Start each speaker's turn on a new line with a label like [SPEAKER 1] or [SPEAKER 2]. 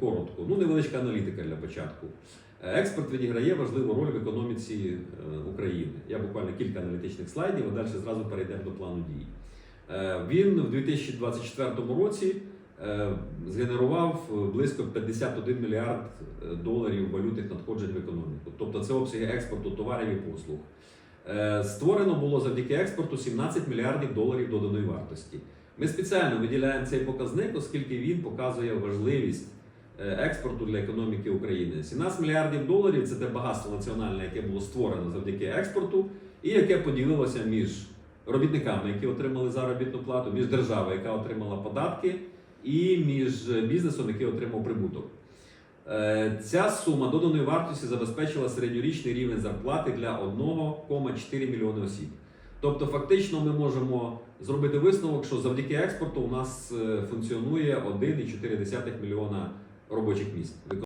[SPEAKER 1] Коротко, ну невеличка аналітика для початку. Е, Експорт відіграє важливу роль в економіці е, України. Я буквально кілька аналітичних слайдів, а далі зразу перейдемо до плану дій. Е, Він в 2024 році згенерував близько 51 мільярд доларів валютних надходжень в економіку. Тобто це обсяги експорту товарів і послуг. Створено було завдяки експорту 17 мільярдів доларів доданої вартості. Ми спеціально виділяємо цей показник, оскільки він показує важливість експорту для економіки України. 17 мільярдів доларів це те багатство національне, яке було створено завдяки експорту, і яке поділилося між робітниками, які отримали заробітну плату, між державою, яка отримала податки, і між бізнесом, який отримав прибуток. Е, Ця сума доданої вартості забезпечила середньорічний рівень зарплати для 1,4 мільйони осіб. Тобто, фактично, ми можемо зробити висновок, що завдяки експорту у нас е, функціонує 1,4 мільйона робочих місць.